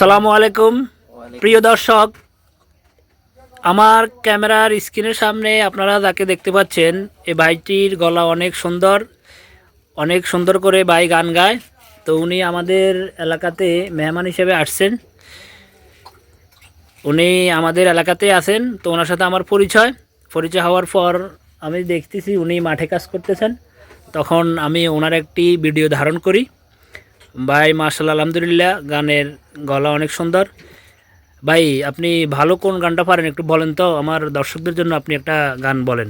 আসসালামু আলাইকুম। প্রিয় দর্শক আমার ক্যামেরার স্ক্রিনের সামনে আপনারা যাকে দেখতে পাচ্ছেন এই ভাইটির গলা অনেক সুন্দর অনেক সুন্দর করে ভাই গান গায়। তো উনি আমাদের এলাকাতে মেহমান হিসেবে আসছেন। উনি আমাদের এলাকাতে আছেন তো ওনার সাথে আমার পরিচয়। পরিচয় হওয়ার পর আমি দেখতেছি উনি মাঠে কাজ করতেছেন। তখন আমি ওনার একটি ভিডিও ধারণ করি। ভাই মার্শাল আলহামদুলিল্লাহ গানের গলা অনেক সুন্দর। ভাই আপনি ভালো কোন গানটা পারেন একটু বলেন তো? আমার দর্শকদের জন্য আপনি একটা গান বলেন।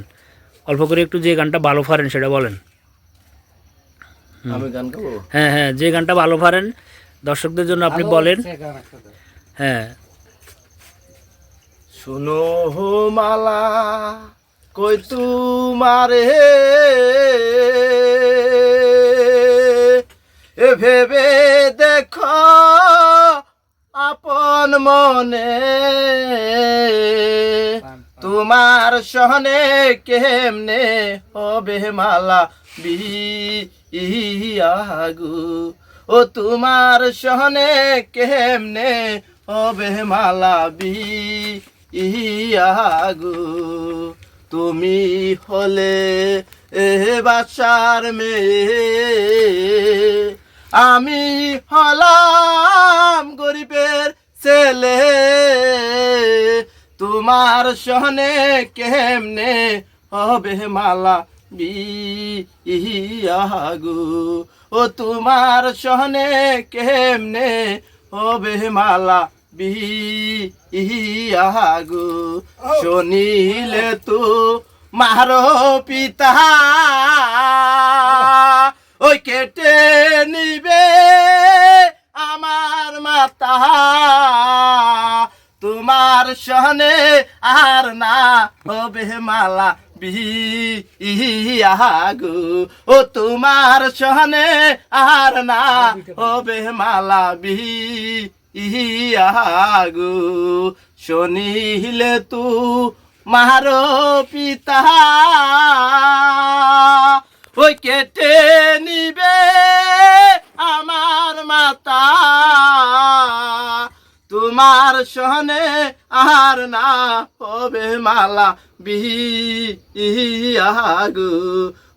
অল্প করে একটু যে গানটা ভালো পারেন সেটা বলেন। আমি গান গাবো? হ্যাঁ হ্যাঁ যে গানটা ভালো পারেন দর্শকদের জন্য আপনি বলেন। হ্যাঁ। শুনো মালা কই তুমারে? ভেবে দেখো আপন মনে। তোমার সহনে কেমনে হবে মালা বিয়াগু? ও তোমার সহনে কেমনে হবে মালা বিয়াগু? তুমি হলে এ বাসার মেয়ে। আমি হলাম গরিবের ছেলে। তোমার সহনে কেমনে হবে মালা বিয়াগু ও তোমার সহনে কেমনে হবে মালা বিয়াগু শনিলে তু মারো পিতা তোমার সহনে আর না হবে মালা বিয়াগু ও তোমার সহনে আর না হবে মালা বিয়াগু শনিলে তু মারো পিতা। ওই কেটে নিবে তোমার সহনে আর না হবে মালা। বিয়াগু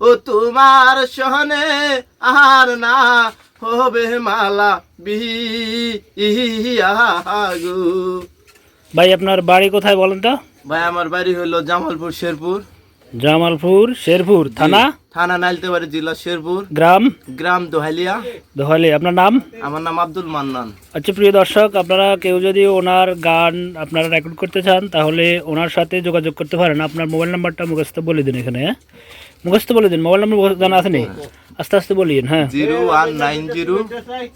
ও তোমার সহনে আর না হবে মালা। বিয়াগু ভাই আপনার বাড়ি কোথায় বলেন তো? ভাই আমার বাড়ি হলো জামালপুর শেরপুর। জামালপুর শেরপুর থানা? থানা নাইলতেবাড়ি জেলা শেরপুর। গ্রাম? গ্রাম দোহালিয়া। দোহালি আপনার নাম? আমার নাম আব্দুল মান্নান। আচ্ছা প্রিয় দর্শক আপনারা কেউ যদি ওনার গান আপনারা রেকর্ড করতে চান তাহলে ওনার সাথে যোগাযোগ করতে পারেন। আপনার মোবাইল নাম্বারটা মুখস্থ বলে দিন এখানে। হ্যাঁ মুখস্থ বলে দিন। মোবাইল নাম্বার জানা আছে নি? আস্তে আস্তে বলিন হ্যাঁ। Zero one nine zero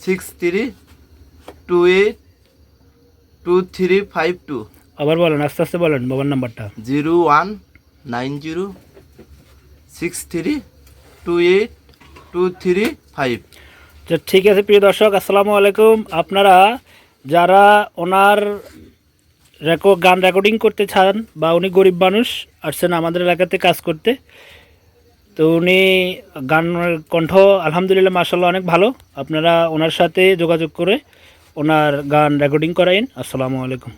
six three two eight two three five two. আবার বলেন আস্তে আস্তে বলেন মোবাইল নাম্বারটা। Zero one nine zero, six three, two eight, two three, five. আচ্ছা ঠিক আছে, প্রিয় দর্শক, আসসালামু আলাইকুম। আপনারা যারা ওনার রেকর্ড গান রেকর্ডিং করতে চান বা উনি গরিব মানুষ আসছেন আমাদের এলাকাতে কাজ করতে, তো উনি গান কণ্ঠ আলহামদুলিল্লাহ মার্শাল্লাহ অনেক ভালো। আপনারা ওনার সাথে যোগাযোগ করে ওনার গান রেকর্ডিং করাইন। আসসালামু আলাইকুম।